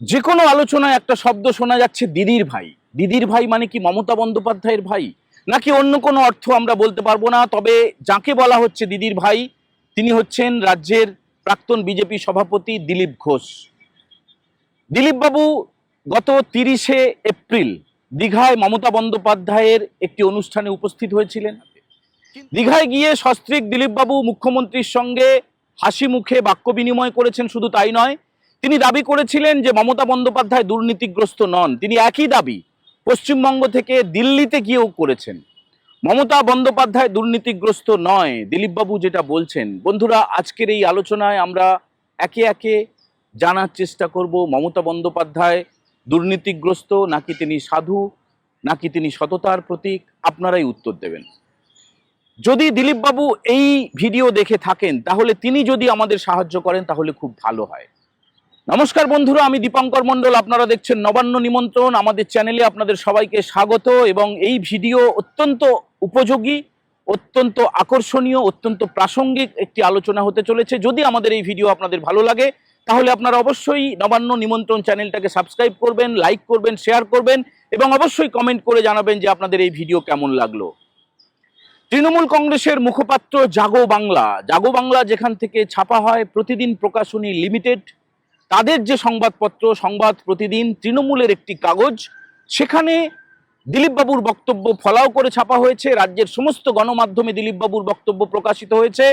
যে কোনো আলোচনায় একটা শব্দ শোনা যাচ্ছে দিদির ভাই। দিদির ভাই মানে কি মমতা বন্দ্যোপাধ্যায়ের ভাই? নাকি অন্য কোনো অর্থ আমরা বলতে পারব না? তবে যাকে বলা হচ্ছে দিদির ভাই, তিনি হচ্ছেন রাজ্যের প্রাক্তন বিজেপি সভাপতি দিলীপ ঘোষ। দিলীপ বাবু গত তিরিশে এপ্রিল দীঘায় মমতা বন্দ্যোপাধ্যায়ের একটি অনুষ্ঠানে উপস্থিত হয়েছিলেন। দীঘায় গিয়ে সস্ত্রীক দিলীপবাবু মুখ্যমন্ত্রীর সঙ্গে হাসি মুখে বাক্য বিনিময় করেছেন, শুধু তাই নয় তিনি দাবি করেছিলেন যে মমতা বন্দ্যোপাধ্যায় দুর্নীতিগ্রস্ত নন। তিনি একই দাবি পশ্চিমবঙ্গ থেকে দিল্লিতে গিয়েও করেছেন। মমতা বন্দ্যোপাধ্যায় দুর্নীতিগ্রস্ত নয়, দিলীপবাবু যেটা বলছেন। বন্ধুরা, আজকের এই আলোচনায় আমরা একে একে জানার চেষ্টা করব। মমতা বন্দ্যোপাধ্যায় দুর্নীতিগ্রস্ত, নাকি তিনি সাধু, নাকি তিনি সততার প্রতীক? আপনারাই উত্তর দেবেন। যদি দিলীপবাবু এই ভিডিও দেখে থাকেন, তাহলে তিনি যদি আমাদের সাহায্য করেন, তাহলে খুব ভালো হয়। নমস্কার বন্ধুরা, আমি দীপঙ্কর মণ্ডল। আপনারা দেখছেন নবান্ন নিমন্ত্রণ। আমাদের চ্যানেলে আপনাদের সবাইকে স্বাগত এবং এই ভিডিও অত্যন্ত উপযোগী, অত্যন্ত আকর্ষণীয়, অত্যন্ত প্রাসঙ্গিক একটি আলোচনা হতে চলেছে। যদি আমাদের এই ভিডিও আপনাদের ভালো লাগে, তাহলে আপনারা অবশ্যই নবান্ন নিমন্ত্রণ চ্যানেলটাকে সাবস্ক্রাইব করবেন, লাইক করবেন, শেয়ার করবেন এবং অবশ্যই কমেন্ট করে জানাবেন যে আপনাদের এই ভিডিও কেমন লাগল। তৃণমূল কংগ্রেসের মুখপাত্র জাগো বাংলা। জাগো বাংলা যেখান থেকে ছাপা হয়, প্রতিদিন প্রকাশনী লিমিটেড। তাদের যে সংবাদপত্র, সংবাদ প্রতিদিন তৃণমূলের একটি কাগজ, সেখানে দিলীপবাবুর বক্তব্য ফলাও করে ছাপা হয়েছে। রাজ্যের সমস্ত গণমাধ্যমে দিলীপবাবুর বক্তব্য প্রকাশিত হয়েছে।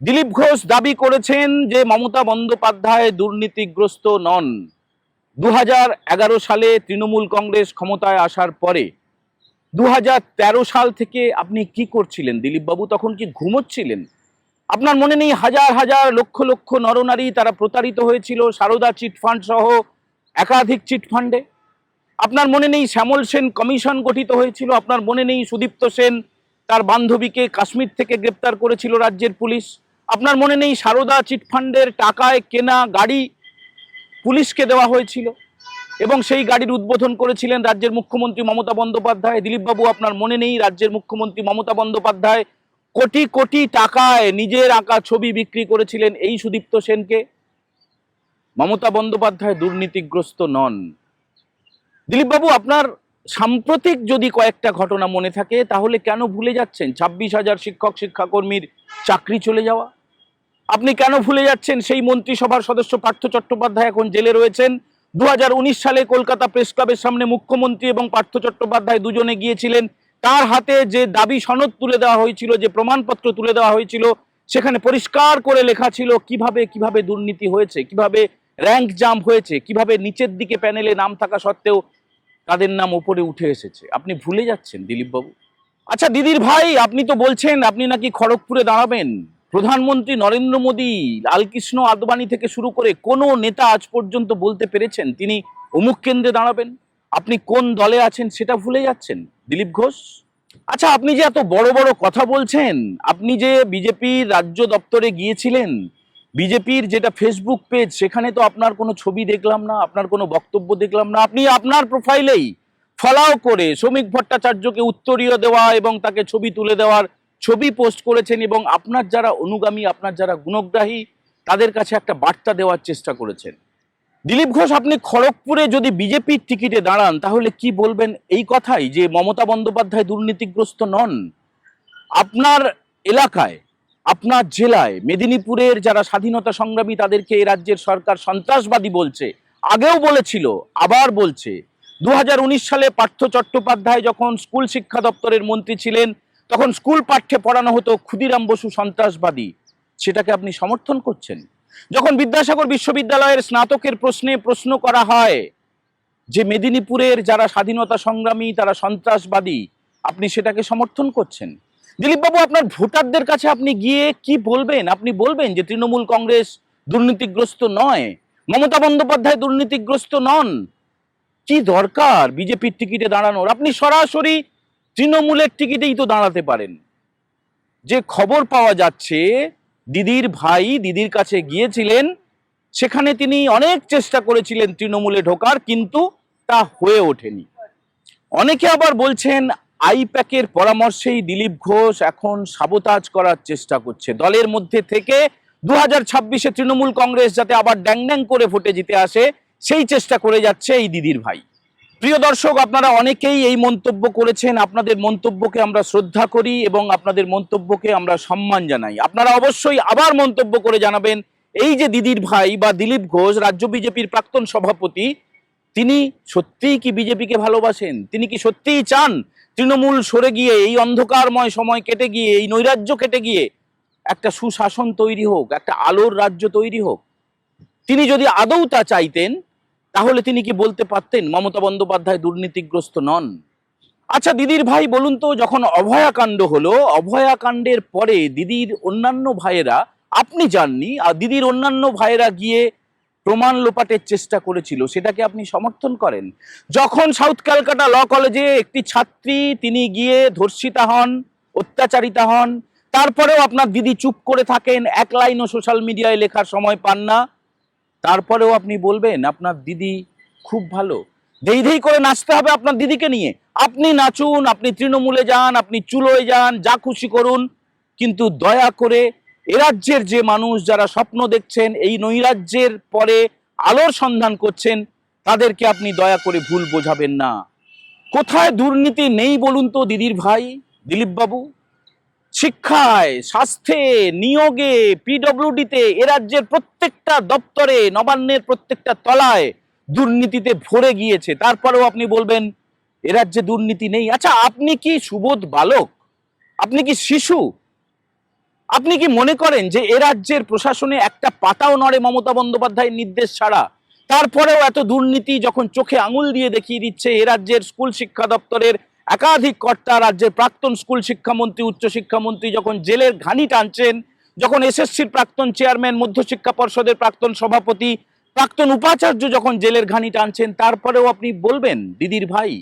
দিলীপ ঘোষ দাবি করেছেন যে মমতা বন্দ্যোপাধ্যায় দুর্নীতিগ্রস্ত নন। দু হাজার এগারো সালে তৃণমূল কংগ্রেস ক্ষমতায় আসার পরে দু হাজার তেরো সাল থেকে আপনি কি করছিলেন? দিলীপবাবু তখন কি ঘুমোচ্ছিলেন? আপনার মনে নেই হাজার হাজার লক্ষ লক্ষ নরনারী তারা প্রতারিত হয়েছিল? সারদা চিটফান্ড সহ একাধিক চিটফান্ডে আপনার মনে নেই শ্যামল সেন কমিশন গঠিত হয়েছিল? আপনার মনে নেই সুদীপ্ত সেন তার বান্ধবীকে কাশ্মীর থেকে গ্রেপ্তার করেছিল রাজ্যের পুলিশ? আপনার মনে নেই সারদা চিটফান্ডের টাকায় কেনা গাড়ি পুলিশকে দেওয়া হয়েছিল? এবং সেই গাড়ির উদ্বোধন করেছিলেন রাজ্যের মুখ্যমন্ত্রী মমতা বন্দ্যোপাধ্যায়। দিলীপবাবু, আপনার মনে নেই রাজ্যের মুখ্যমন্ত্রী মমতা বন্দ্যোপাধ্যায় কোটি কোটি টাকায় নিজের আঁকা ছবি বিক্রি করেছিলেন এই সুদীপ্ত সেনকে। মমতা বন্দ্যোপাধ্যায় দুর্নীতিগ্রস্ত নন। দিলীপবাবু, আপনার সাম্প্রতিক যদি কয়েকটা ঘটনা মনে থাকে, তাহলে কেন ভুলে যাচ্ছেন? ছাব্বিশ হাজার শিক্ষক, শিক্ষাকর্মীর চাকরি চলে যাওয়া। আপনি কেন ভুলে যাচ্ছেন? সেই মন্ত্রিসভার সদস্য পার্থ চট্টোপাধ্যায় এখন জেলে রয়েছেন। দু হাজার উনিশ সালে কলকাতা প্রেস ক্লাবের সামনে মুখ্যমন্ত্রী এবং পার্থ চট্টোপাধ্যায় দুজনে গিয়েছিলেন তার হাতে যে দাবি সনদ তুলে দেওয়া হয়েছিল, যে প্রমাণপত্র তুলে দেওয়া হয়েছিল, সেখানে পরিষ্কার করে লেখা ছিল কীভাবে কীভাবে দুর্নীতি হয়েছে, কীভাবে র্যাঙ্ক জাম্প হয়েছে, কীভাবে নিচের দিকে প্যানেলে নাম থাকা সত্ত্বেও তাদের নাম উপরে উঠে এসেছে। আপনি ভুলে যাচ্ছেন, দিলীপবাবু। আচ্ছা দিদির ভাই, আপনি তো বলছেন আপনি নাকি খড়গপুরে দাঁড়াবেন। প্রধানমন্ত্রী নরেন্দ্র মোদী, লালকৃষ্ণ আদবানি থেকে শুরু করে কোনো নেতা আজ পর্যন্ত বলতে পেরেছেন তিনি অমুক কেন্দ্রে দাঁড়াবেন? আপনি কোন দলে আছেন সেটা ভুলে যাচ্ছেন? দিলীপ ঘোষ? আচ্ছা আপনি যে এত বড় বড় কথা বলছেন, আপনি যে বিজেপির রাজ্য দপ্তরে গিয়েছিলেন বিজেপির যেটা ফেসবুক পেজ সেখানে তো আপনার কোনো ছবি দেখলাম না, আপনার কোনো বক্তব্য দেখলাম না, আপনি আপনার প্রোফাইলেই ফলাও করে শ্রমিক ভট্টাচার্যকে উত্তরীয় দেওয়া এবং তাকে ছবি তুলে দেওয়ার ছবি পোস্ট করেছেন এবং আপনার যারা অনুগামী, আপনার যারা গুণগ্রাহী, তাদের কাছে একটা বার্তা দেওয়ার চেষ্টা করেছেন। দিলীপ ঘোষ, আপনি খড়গপুরে যদি বিজেপির টিকিটে দাঁড়ান, তাহলে কি বলবেন এই কথাই যে মমতা বন্দ্যোপাধ্যায় দুর্নীতিগ্রস্ত নন? আপনার এলাকায়, আপনার জেলায়, মেদিনীপুরের যারা স্বাধীনতা সংগ্রামী তাদেরকে এই রাজ্যের সরকার সন্ত্রাসবাদী বলছে, আগেও বলেছিল, আবার বলছে। দু হাজার উনিশ সালে পার্থ চট্টোপাধ্যায় যখন স্কুল শিক্ষা দপ্তরের মন্ত্রী ছিলেন, তখন স্কুল পাঠ্যে পড়ানো হতো ক্ষুদিরাম বসু সন্ত্রাসবাদী। সেটাকে আপনি সমর্থন করছেন? যখন বিদ্যাসাগর বিশ্ববিদ্যালয়ের স্নাতকের প্রশ্নে প্রশ্ন করা হয় যে মেদিনীপুরের যারা স্বাধীনতা সংগ্রামী, তারা সন্ত্রাসবাদী, আপনি সেটাকে সমর্থন করছেন? দিলীপবাবু, আপনার ভোটারদের কাছে আপনি গিয়ে কি বলবেন? আপনি বলবেন যে তৃণমূল কংগ্রেস দুর্নীতিগ্রস্ত নয়, মমতা বন্দ্যোপাধ্যায় দুর্নীতিগ্রস্ত নন। কি দরকার বিজেপির টিকিটে দাঁড়ানোর? আপনি সরাসরি তৃণমূলের টিকিটেই তো দাঁড়াতে পারেন। যে খবর পাওয়া যাচ্ছে দিদির ভাই দিদির কাছে গিয়েছিলেন, সেখানে তিনি অনেক চেষ্টা করেছিলেন তৃণমূলে ঢোকার, কিন্তু তা হয়ে ওঠেনি। অনেকে আবার বলছেন, আইপ্যাকের পরামর্শেই দিলীপ ঘোষ এখন সাবতাজ করার চেষ্টা করছে। দলের মধ্যে থেকে দু হাজার ছাব্বিশে তৃণমূল কংগ্রেস যাতে আবার ড্যাং ড্যাং করে ভোটে জিতে আসে, সেই চেষ্টা করে যাচ্ছে এই দিদির ভাই। প্রিয় দর্শক, আপনারা অনেকেই এই মন্তব্য করেছেন। আপনাদের মন্তব্যকে আমরা শ্রদ্ধা করি এবং আপনাদের মন্তব্যকে আমরা সম্মান জানাই। আপনারা অবশ্যই আবার মন্তব্য করে জানাবেন। এই যে দিদির ভাই বা দিলীপ ঘোষ, রাজ্য বিজেপির প্রাক্তন সভাপতি, তিনি সত্যিই কি বিজেপিকে ভালোবাসেন? তিনি কি সত্যিই চান তৃণমূল সরে গিয়ে, এই অন্ধকারময় সময় কেটে গিয়ে, এই নৈরাজ্য কেটে গিয়ে একটা সুশাসন তৈরি হোক, একটা আলোর রাজ্য তৈরি হোক? তিনি যদি আদৌ তা চাইতেন তাহলে তিনি কি বলতে পারতেন মমতা বন্দ্যোপাধ্যায় দুর্নীতিগ্রস্ত নন? আচ্ছা দিদির ভাই, বলুন তো, যখন অভয়াকাণ্ড হলো, অভয়াকাণ্ডের পরে দিদির অন্যান্য ভাইয়েরা, আপনি যাননি আর দিদির অন্যান্য ভাইয়েরা গিয়ে প্রমাণ লোপাটের চেষ্টা করেছিল সেটাকে আপনি সমর্থন করেন? যখন সাউথ ক্যালকাটা ল কলেজে একটি ছাত্রী, তিনি গিয়ে ধর্ষিতা হন, অত্যাচারিতা হন, তারপরেও আপনার দিদি চুপ করে থাকেন, এক লাইনও সোশ্যাল মিডিয়ায় লেখার সময় পান না তারপরেও আপনি বলবেন, আপনার দিদি খুব ভালো। ধেই ধেই করে নাচতে হবে আপনার দিদিকে নিয়ে। আপনি নাচুন, আপনি তৃণমূলে যান, আপনি চুলোয় যান, যা খুশি করুন। কিন্তু দয়া করে এ রাজ্যের যে মানুষ যারা স্বপ্ন দেখছেন, এই নৈরাজ্যের পরে আলোর সন্ধান করছেন, তাদেরকে আপনি দয়া করে ভুল বোঝাবেন না। কোথায় দুর্নীতি নেই বলুন তো দিদির ভাই দিলীপ বাবু শিক্ষায়, স্বাস্থ্যে, নিয়োগে পিডব্লিউডিতে এ রাজ্যের প্রত্যেকটা দপ্তরে, নবান্নের প্রত্যেকটা তলায় দুর্নীতিতে ভরে গিয়েছে। তারপরেও আপনি বলবেন, এ রাজ্যে দুর্নীতি নেই। আচ্ছা আপনি কি সুবোধ বালক? আপনি কি শিশু? আপনি কি মনে করেন যে এ রাজ্যের প্রশাসনে একটা পাতাও নড়ে মমতা বন্দ্যোপাধ্যায়ের নির্দেশ ছাড়া? তারপরেও এত দুর্নীতি যখন চোখে আঙুল দিয়ে দেখিয়ে দিচ্ছে, এ রাজ্যের স্কুল শিক্ষা দপ্তরের একাধিক কর্তা রাজ্যের প্রাক্তন স্কুল শিক্ষামন্ত্রী, উচ্চশিক্ষামন্ত্রী যখন জেলের ঘানি টানছেন, যখন এসএসসির প্রাক্তন চেয়ারম্যান, মধ্যশিক্ষা পর্ষদের প্রাক্তন সভাপতি, প্রাক্তন উপাচার্য যখন জেলের ঘানি টানছেন, তারপরেও আপনি বলবেন, দিদির ভাই,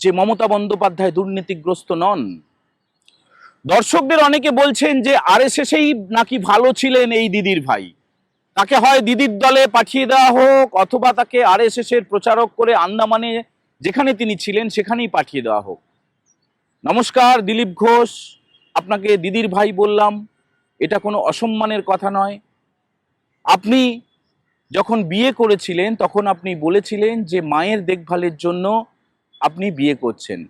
যে মমতা বন্দ্যোপাধ্যায় দুর্নীতিগ্রস্ত নন। দর্শকদের অনেকে বলছেন যে, আরএসএসেই নাকি ভালো ছিলেন এই দিদির ভাই। তাকে হয় দিদির দলে পাঠিয়ে দেওয়া হোক, অথবা তাকে আরএসএস এর প্রচারক করে আন্দামানে যেখানে তিনি ছিলেন, সেখানেই পাঠিয়ে দেওয়া হোক। নমস্কার, দিলীপ ঘোষ। আপনাকে দিদির ভাই বললাম। এটা কোনো অসম্মানের কথা নয়। আপনি যখন বিয়ে করেছিলেন, তখন আপনি বলেছিলেন যে, মায়ের দেখভালের জন্য আপনি বিয়ে করছেন।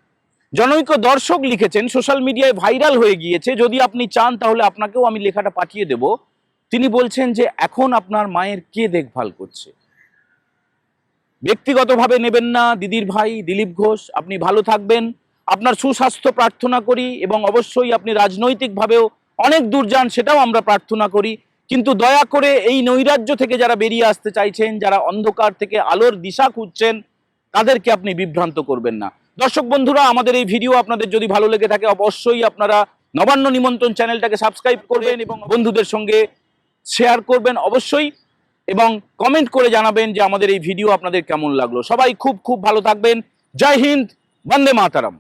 জনৈক দর্শক লিখেছেন, সোশ্যাল মিডিয়ায় ভাইরাল হয়ে গিয়েছে। যদি আপনি চান, তাহলে আপনাকেও আমি লেখাটা পাঠিয়ে দেব। তিনি বলছেন যে, এখন আপনার মায়ের কে দেখভাল করছে? ব্যক্তিগতভাবে নেবেন না, দিদির ভাই, দিলীপ ঘোষ, আপনি ভালো থাকবেন। আপনার সুস্বাস্থ্য প্রার্থনা করি এবং অবশ্যই আপনি রাজনৈতিকভাবেও অনেক দূর যান, সেটাও আমরা প্রার্থনা করি। কিন্তু দয়া করে এই নৈরাজ্য থেকে যারা বেরিয়ে আসতে চাইছেন, যারা অন্ধকার থেকে আলোর দিশা খুঁজছেন, তাদেরকে আপনি বিভ্রান্ত করবেন না। দর্শক বন্ধুরা, আমাদের এই ভিডিও আপনাদের যদি ভালো লেগে থাকে, অবশ্যই আপনারা নবান্ন নিমন্ত্রণ চ্যানেলটাকে সাবস্ক্রাইব করবেন এবং বন্ধুদের সঙ্গে শেয়ার করবেন। অবশ্যই এবং কমেন্ট করে জানাবেন যে আমাদের এই ভিডিও আপনাদের কেমন লাগল। সবাই খুব খুব ভালো থাকবেন। জয় হিন্দ, বন্দে মাতারাম।